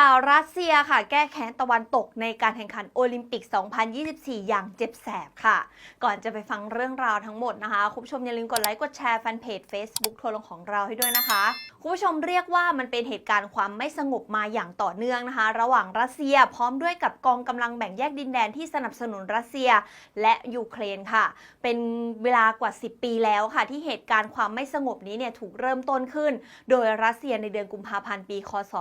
สาวรัสเซียค่ะ แก้แค้นตะวันตกในการแข่งขันโอลิมปิก 2024 อย่างเจ็บแสบค่ะ ก่อนจะไปฟังเรื่องราวทั้งหมดนะคะ คุณผู้ชมอย่าลืมกดไลค์ กดแชร์แฟนเพจ Facebook ทัวร์ลงของเราให้ด้วยนะคะ คุณผู้ชมเรียกว่ามันเป็นเหตุการณ์ความไม่สงบมาอย่างต่อเนื่องนะคะ ระหว่างรัสเซียพร้อมด้วยกับกองกำลังแบ่งแยกดินแดนที่สนับสนุนรัสเซียและยูเครนค่ะ เป็นเวลากว่า 10 ปีแล้วค่ะ ที่เหตุการณ์ความไม่สงบนี้เนี่ยถูกเริ่มต้นขึ้น โดยรัสเซียในเดือนกุมภาพันธ์ปีคศ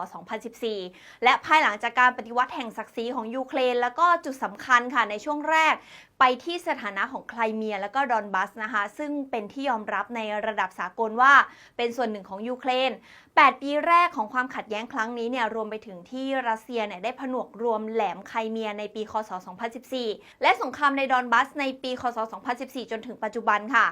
2014 และภายหลังจากการปฏิวัติแห่งศักดิ์ศรีของยูเครน แล้วก็จุดสำคัญค่ะในช่วงแรกไปที่สถานะของไครเมียแล้วก็ดอนบัสนะคะ ซึ่งเป็นที่ยอมรับในระดับสากลว่าเป็นส่วนหนึ่งของยูเครน 8 ปีแรกของความขัดแย้งครั้งนี้เนี่ยรวมไปถึงที่รัสเซียเนี่ยได้ผนวกรวมแหลมไครเมียในปีคศ 2014 และสงครามในดอนบัสในปีคศ 2014 จนถึงปัจจุบันค่ะ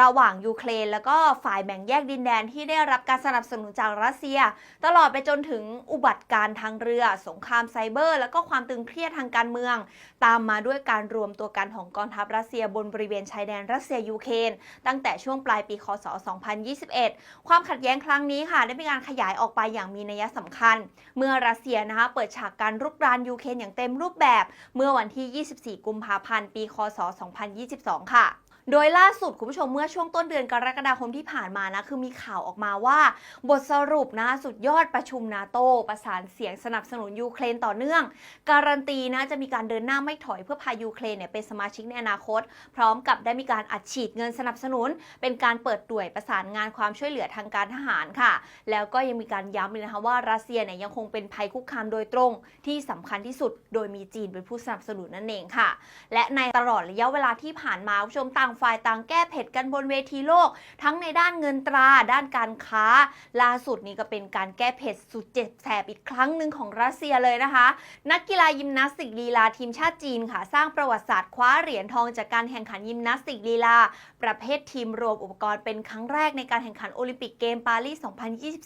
ระหว่างยูเครน แล้วก็ฝ่ายแบ่งแยกดินแดนที่ได้รับการสนับสนุนจากรัสเซีย ตลอดไปจนถึงอุบัติการณ์ทางเรือ สงครามไซเบอร์ แล้วก็ความตึงเครียดทางการเมือง ตามมาด้วยการรวมตัวกันของกองทัพรัสเซียบนบริเวณชายแดนรัสเซียยูเครนตั้งแต่ช่วงปลายปีคศ 2021 ความขัดแย้งครั้งนี้ค่ะ ได้มีการขยายออกไปอย่างมีนัยสำคัญ เมื่อรัสเซียนะคะเปิดฉากการรุกรานยูเครนอย่างเต็มรูปแบบ เมื่อวันที่ 24 กุมภาพันธ์ ปี คศ 2022 ค่ะ โดยล่าสุดคุณผู้ชมเมื่อช่วงต้นเดือนกรกฎาคมที่ผ่านมานะคือมีข่าวออกมาว่า บทสรุปนะสุดยอดประชุมนาโตประสานเสียงสนับสนุนยูเครนต่อเนื่อง การันตีนะจะมีการเดินหน้าไม่ถอยเพื่อพายูเครนเนี่ยเป็นสมาชิกในอนาคต พร้อมกับได้มีการอัดฉีดเงินสนับสนุน เป็นการเปิดด่วยประสานงานความช่วยเหลือทางการทหารค่ะ แล้วก็ยังมีการย้ำเลยนะคะว่ารัสเซียเนี่ยยังคงเป็นภัยคุกคามโดยตรงที่สำคัญที่สุด โดยมีจีนเป็นผู้สนับสนุนนั่นเองค่ะ และในตลอดระยะเวลาที่ผ่านมาคุณผู้ชมต่างฝ่ายต่างแก้เผ็ดกันบนเวทีโลก ทั้งในด้านเงินตราด้านการค้า ล่าสุดนี้ก็เป็นการแก้เผ็ดสุดเจ็บแสบอีกครั้งหนึ่งของรัสเซียเลยนะคะ นักกีฬายิมนาสติกลีลาทีมชาติจีนค่ะ สร้างประวัติศาสตร์คว้าเหรียญทองจากการแข่งขันยิมนาสติกลีลา ประเภททีมรวมอุปกรณ์เป็นครั้งแรกในการแข่งขันโอลิมปิกเกมปารีส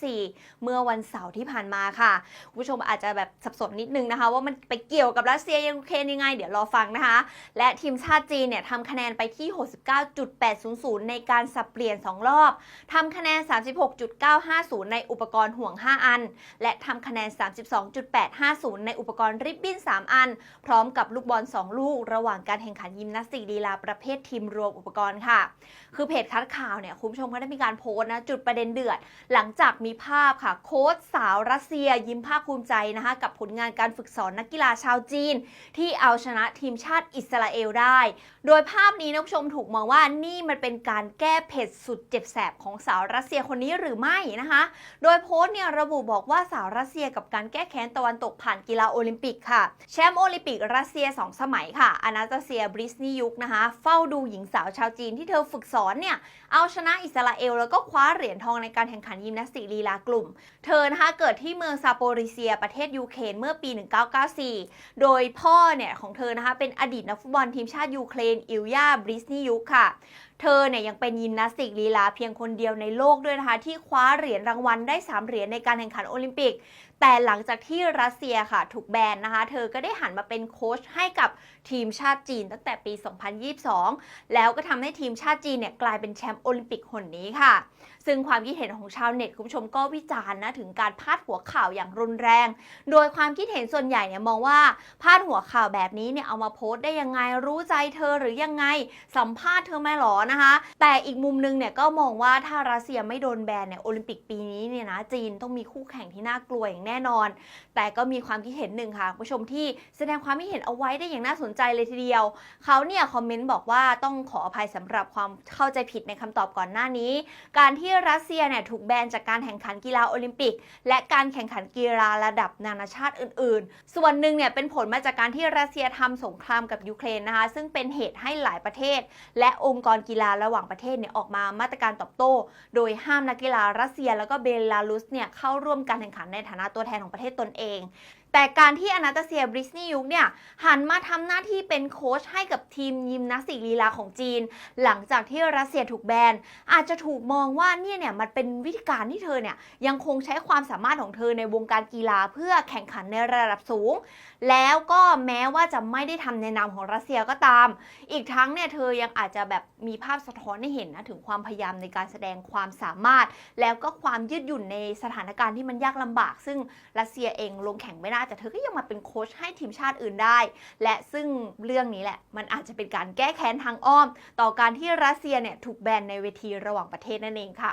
2024 เมื่อวันเสาร์ที่ผ่านมาค่ะคุณผู้ชมอาจจะแบบสับสนนิดนึงนะคะ ว่ามันไปเกี่ยวกับรัสเซียยูเครนยังไง เดี๋ยวรอฟังนะคะ และทีมชาติจีนเนี่ยทำคะแนนไปที่69.800 ในการสับเปลี่ยน 2 รอบ ทำคะแนน 36.950 ในอุปกรณ์ห่วง 5 อัน และทำคะแนน 32.850 ในอุปกรณ์ริบบิ้น 3 อัน พร้อมกับลูกบอล 2 ลูก ระหว่างการแข่งขันยิมนาสติกลีลาประเภททีมรวมอุปกรณ์ค่ะ คือเพจคัดข่าวเนี่ยคุณผู้ชมก็ได้มีการโพสต์นะจุดประเด็นเดือด หลังจากมีภาพค่ะโค้ชสาวรัสเซียยิ้มภาคภูมิใจนะคะกับผลงานการฝึกสอนนักกีฬาชาวจีน ที่เอาชนะทีมชาติอิสราเอลได้ โดยภาพนี้นะคุณผู้ชมถูกมองว่านี่มันเป็นการแก้เผ็ดสุดเจ็บแสบของสาวรัสเซียคนนี้หรือไม่นะคะ โดยโพสต์เนี่ยระบุบอกว่าสาวรัสเซียกับการแก้แค้นตะวันตกผ่านกีฬาโอลิมปิกค่ะ แชมป์โอลิมปิกรัสเซีย 2 สมัยค่ะอนาตาเซียบริสนียุกนะคะ เฝ้าดูหญิงสาวชาวจีนที่เธอฝึกสอนเนี่ยเอาชนะอิสราเอล แล้วก็คว้าเหรียญทองในการแข่งขันยิมนาสติกลีลากลุ่ม เธอนะคะเกิดที่เมืองซาโปริเซียประเทศยูเครนเมื่อปี 1994 โดยพ่อเนี่ยของเธอนะคะเป็นอดีตนักฟุตบอลทีมชาติยูเครนอิลยาบริสนียุกค่ะ เธอเนี่ยยังเป็นยิมนาสติกลีลาเพียงคนเดียวในโลกด้วยนะคะที่คว้าเหรียญรางวัลได้ 3 เหรียญในการแข่งขันโอลิมปิก แต่หลังจากที่รัสเซียค่ะถูกแบนนะคะ เธอก็ได้หันมาเป็นโค้ชให้กับทีมชาติจีนตั้งแต่ปี 2022 แล้วก็ทำให้ทีมชาติจีนเนี่ยกลายเป็นแชมป์โอลิมปิกคนนี้ค่ะ ซึ่งความคิดเห็นของชาวเน็ตคุณผู้ชมก็วิจารณ์นะถึงการพาดหัวข่าวอย่างรุนแรง โดยความคิดเห็นส่วนใหญ่เนี่ยมองว่าพาดหัวข่าวแบบนี้เนี่ยเอามาโพสต์ได้ยังไงรู้ใจเธอหรือยังไงสัมภาษณ์เธอไหม่หรอนะคะ แต่อีกมุมนึงเนี่ยก็มองว่าถ้ารัสเซียไม่โดนแบนเนี่ยโอลิมปิกปีนี้เนี่ยนะจีนต้องมีคู่แข่งที่น่ากลัวอย่างแน่นอน แต่ก็มีความคิดเห็นหนึ่งค่ะผู้ชมที่แสดงความคิดเห็นเอาไว้ได้อย่างน่าสนใจเลยทีเดียว เขาเนี่ยคอมเมนต์บอกว่าต้องขออภัยสำหรับความเข้าใจผิดในคำตอบก่อนหน้านี้ การที่รัสเซียเนี่ยถูกแบนจากการแข่งขันกีฬาโอลิมปิก และการแข่งขันกีฬาระดับนานาชาติอื่น ๆ ส่วนหนึ่งเนี่ยเป็นผลมาจากการที่รัสเซียทำสงครามกับยูเครนนะคะ ซึ่งเป็นเหตุให้หลายประเทศ และองค์กรกีฬาระหว่างประเทศเนี่ยออกมามาตรการตอบโต้ โดยห้ามนักกีฬารัสเซีย แล้วก็เบลารุสเนี่ยเข้าร่วมการแข่งขันในฐานะตัวแทนของประเทศตนเอง แต่การที่อนาตาเซียบริสนียุกเนี่ยหันมาทำหน้าที่เป็นโค้ชให้กับทีมยิมนาสติกลีลาของจีน หลังจากที่รัสเซียถูกแบนอาจจะถูกมองว่าเนี่ยเนี่ยมันเป็นวิธีการที่เธอเนี่ยยังคงใช้ความสามารถของเธอในวงการกีฬาเพื่อแข่งขันในระดับสูง แล้วก็แม้ว่าจะไม่ได้ทำในนามของรัสเซียก็ตาม อีกทั้งเนี่ยเธอยังอาจจะแบบมีภาพสะท้อนให้เห็นนะถึงความพยายามในการแสดงความสามารถ แล้วก็ความยืดหยุ่นในสถานการณ์ที่มันยากลำบาก ซึ่งรัสเซียเองลงแข่งไม่ได้แต่เธอก็ยังมาเป็นโค้ชให้ทีมชาติอื่นได้ และซึ่งเรื่องนี้แหละ มันอาจจะเป็นการแก้แค้นทางอ้อม ต่อการที่รัสเซียเนี่ยถูกแบนในเวทีระหว่างประเทศนั่นเองค่ะ